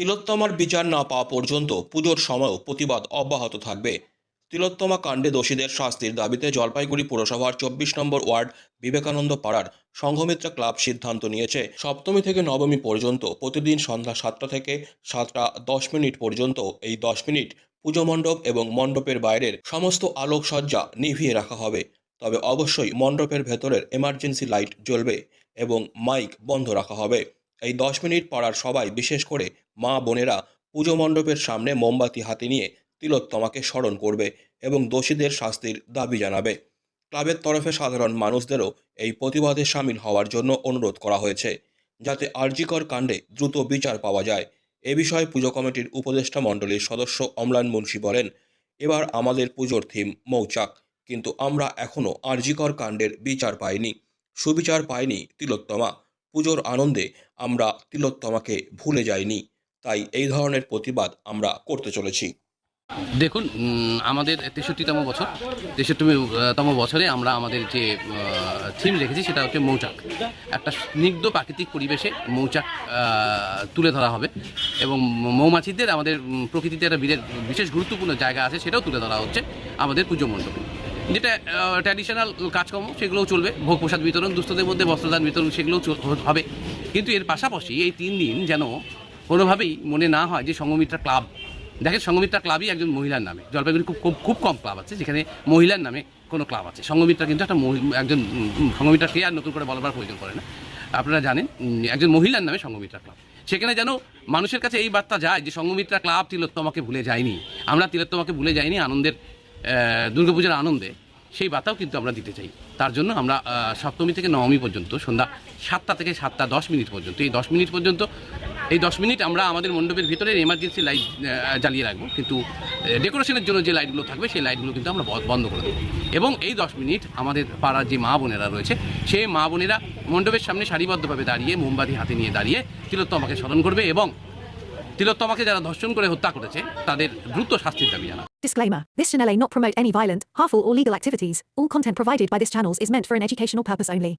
তিলোত্তমার বিচার না পাওয়া পর্যন্ত পুজোর সময়ও প্রতিবাদ অব্যাহত থাকবে। তিলোত্তমা কাণ্ডে দোষীদের শাস্তির দাবিতে জলপাইগুড়ি পুরসভার চব্বিশ নম্বর ওয়ার্ড বিবেকানন্দ পাড়ার সংঘমিত্রা ক্লাব সিদ্ধান্ত নিয়েছে। সপ্তমী থেকে নবমী পর্যন্ত প্রতিদিন সন্ধ্যা সাতটা থেকে সাতটা দশ মিনিট পর্যন্ত এই দশ মিনিট পুজো মণ্ডপ এবং মণ্ডপের বাইরের সমস্ত আলোকসজ্জা নিভিয়ে রাখা হবে। তবে অবশ্যই মণ্ডপের ভেতরের এমার্জেন্সি লাইট জ্বলবে এবং মাইক বন্ধ রাখা হবে। এই দশ মিনিট পাড়ার সবাই বিশেষ করে মা বোনেরা পুজো মণ্ডপের সামনে মোমবাতি হাতে নিয়ে তিলোত্তমাকে স্মরণ করবে এবং দোষীদের শাস্তির দাবি জানাবে। ক্লাবের তরফে সাধারণ মানুষদেরও এই প্রতিবাদে সামিল হওয়ার জন্য অনুরোধ করা হয়েছে, যাতে আরজিকর কাণ্ডে দ্রুত বিচার পাওয়া যায়। এ বিষয়ে পুজো কমিটির উপদেষ্টা মণ্ডলীর সদস্য অমলান মুন্সি বলেন, এবার আমাদের পুজোর থিম মৌচাক, কিন্তু আমরা এখনও আরজিকর কাণ্ডের বিচার পাইনি। সুবিচার পাইনি তিলোত্তমা। পুজোর আনন্দে আমরা তিলোত্তমাকে ভুলে যাইনি। তাই এই ধরনের প্রতিবাদ আমরা করতে চলেছি। দেখুন আমাদের তেষট্টিতম বছর। তেষট্টিতম বছরে আমরা আমাদের যে থিম রেখেছি সেটা হচ্ছে মৌচাক। একটা স্নিগ্ধ প্রাকৃতিক পরিবেশে মৌচাক তুলে ধরা হবে এবং মৌমাছিদের আমাদের প্রকৃতিতে একটা বিরাট, বিশেষ গুরুত্বপূর্ণ জায়গা আছে সেটাও তুলে ধরা হচ্ছে আমাদের পুজো মণ্ডপে। যেটা ট্র্যাডিশনাল কাজকর্ম, সেগুলোও চলবে। ভোগ প্রসাদ বিতরণ, দুস্থদের মধ্যে বস্ত্রদান বিতরণ, সেগুলোও হবে। কিন্তু এর পাশাপাশি এই তিন দিন যেন কোনোভাবেই মনে না হয় যে সঙ্গমিত্রা ক্লাব। দেখেন সঙ্গমিত্রা ক্লাবই একজন মহিলার নামে। জলপাইগুড়ি খুব খুব কম ক্লাব আছে যেখানে মহিলার নামে কোনো ক্লাব আছে। সঙ্গমিত্রা কিন্তু একটা একজন উম, সঙ্গমিত্রা কে আর নতুন করে বলবার প্রয়োজন করে না। আপনারা জানেন একজন মহিলার নামে সঙ্গমিত্রা ক্লাব। সেখানে যেন মানুষের কাছে এই বার্তা যায় যে সঙ্গমিত্রা ক্লাব তিলোত্তমাকে ভুলে যায়নি। আমরা তিলোত্তমাকে ভুলে যাইনি আনন্দের দুর্গাপূজার আনন্দে। সেই বার্তাও কিন্তু আমরা দিতে চাই। তার জন্য আমরা সপ্তমী থেকে নবমী পর্যন্ত সন্ধ্যা সাতটা থেকে সাতটা দশ মিনিট পর্যন্ত এই দশ মিনিট পর্যন্ত এই দশ মিনিট আমরা আমাদের মণ্ডপের ভিতরে এমার্জেন্সি লাইট জ্বালিয়ে রাখব কিন্তু ডেকোরেশনের জন্য যে লাইটগুলো থাকবে সেই লাইটগুলো কিন্তু আমরা বন্ধ করে দেবো এবং এই দশ মিনিট আমাদের পাড়ার যে মা বোনেরা রয়েছে সেই মা বোনেরা মণ্ডপের সামনে সারিবদ্ধভাবে দাঁড়িয়ে মোমবাতি হাতে নিয়ে দাঁড়িয়ে তিলোত্তমাকে স্মরণ করবে এবং তিলোত্তমাকে যারা ধর্ষণ করে হত্যা করেছে তাদের দ্রুত শাস্তির দাবি জানা Disclaimer This channel may not promote any violent, harmful, or legal activities. All content provided by this channel is meant for an educational purpose only.